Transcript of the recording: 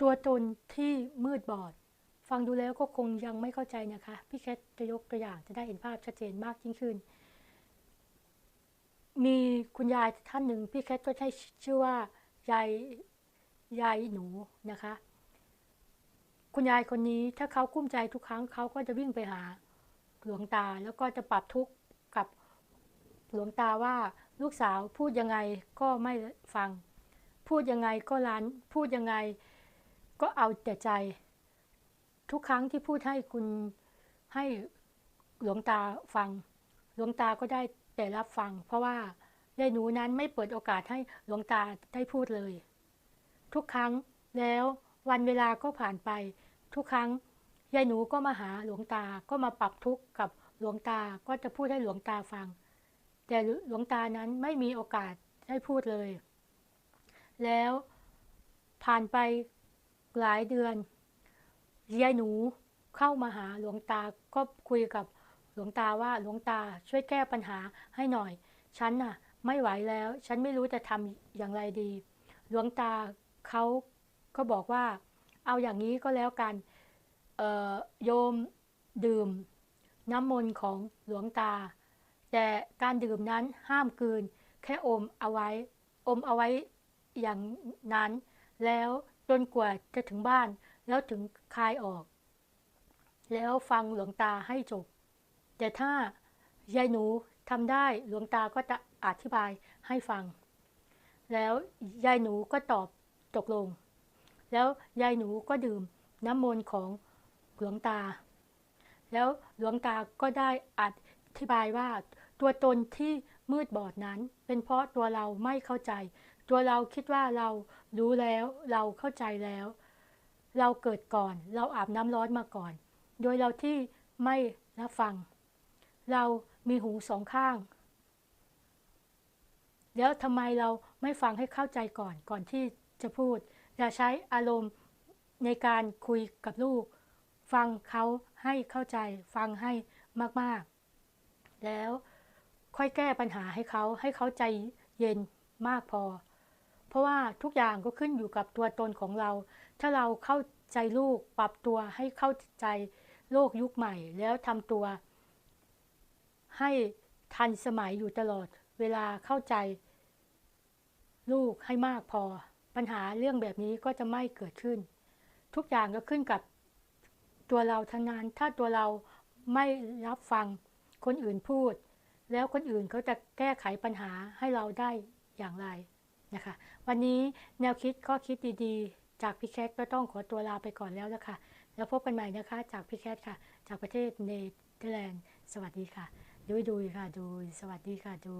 ตัวตนที่มืดบอด ฟังดูแล้วก็คงยังไม่เข้าใจนะคะ พี่แคทจะยกตัวอย่างจะได้เห็นภาพชัดเจนมากยิ่งขึ้น มีคุณยายท่านหนึ่งพี่แคทก็ใช้ชื่อว่ายายยายหนูนะคะ คุณยายคนนี้ถ้าเขากุ้มใจทุกครั้งเขาก็จะวิ่งไปหาหลวงตาแล้วก็จะปรับทุกข์กับหลวงตาว่าลูกสาวพูดยังไงก็ไม่ฟัง พูดยังไงก็ร้านพูดยังไง ก็เอาแต่ใจ ทุกครั้งที่พูดให้คุณให้หลวงตาฟัง หลวงตาก็ได้แต่รับฟัง เพราะว่ายายหนูนั้นไม่เปิดโอกาสให้หลวงตาได้พูดเลย ทุกครั้งแล้ววันเวลาก็ผ่านไป ทุกครั้งยายหนูก็มาหาหลวงตาก็มาปรับทุกข์กับหลวงตาก็จะพูดให้หลวงตาฟัง แต่หลวงตานั้นไม่มีโอกาสได้พูดเลย แล้วผ่านไป หลายเดือนยายหนูเข้ามาหาหลวงตาก็คุยกับหลวงตาว่าหลวงตาช่วยแก้ปัญหาให้หน่อย ฉันน่ะ ไม่ไหวแล้ว ฉันไม่รู้จะทำอย่างไรดี หลวงตาเขาก็บอกว่า เอาอย่างนี้ก็แล้วกันโยมดื่มน้ำมนต์ของหลวงตา แต่การดื่มนั้นห้ามกืน แค่อมเอาไว้ อมเอาไว้อย่างนั้น แล้ว จนกว่าจะถึงบ้าน แล้วถึงคลายออก แล้วฟังหลวงตาให้จบ แต่ถ้ายายหนูทำได้หลวงตาก็จะอธิบายให้ฟัง แล้วยายหนูก็ตอบตกลง แล้วยายหนูก็ดื่มน้ำมนต์ของหลวงตา แล้วหลวงตาก็ได้อธิบายว่า ตัวตนที่มืดบอดนั้น เป็นเพราะตัวเราไม่เข้าใจ ตัวเราคิดว่าเรารู้แล้วเราเข้าใจแล้ว เราเกิดก่อน เราอาบน้ำร้อนมาก่อน โดยเราที่ไม่รับฟัง เรามีหูสองข้าง แล้วทำไมเราไม่ฟังให้เข้าใจก่อนก่อนที่จะพูด อย่าใช้อารมณ์ในการคุยกับลูก ฟังเขาให้เข้าใจ ฟังให้มากๆ แล้วค่อยแก้ปัญหาให้เขาให้เขาใจเย็นมากพอ เพราะว่าทุกอย่างก็ขึ้นอยู่กับตัวตนของเรา ถ้าเราเข้าใจลูกปรับตัวให้เข้าใจโลกยุคใหม่ แล้วทำตัว ให้ทันสมัยอยู่ตลอด เวลาเข้าใจ ลูกให้มากพอ ปัญหาเรื่องแบบนี้ก็จะไม่เกิดขึ้น ทุกอย่างก็ขึ้นกับตัวเราทั้งนั้น ถ้าตัวเราไม่รับฟังคนอื่นพูด แล้วคนอื่นเขาจะแก้ไขปัญหาให้เราได้อย่างไร นะคะ วันนี้แนวคิดข้อคิดดีๆ จากพี่แคทก็ต้องขอตัวลาไปก่อนแล้วนะคะ แล้วพบกันใหม่นะคะ จากพี่แคทค่ะ จากประเทศเนเธอร์แลนด์ สวัสดีค่ะ ดูดูค่ะดูสวัสดีค่ะดู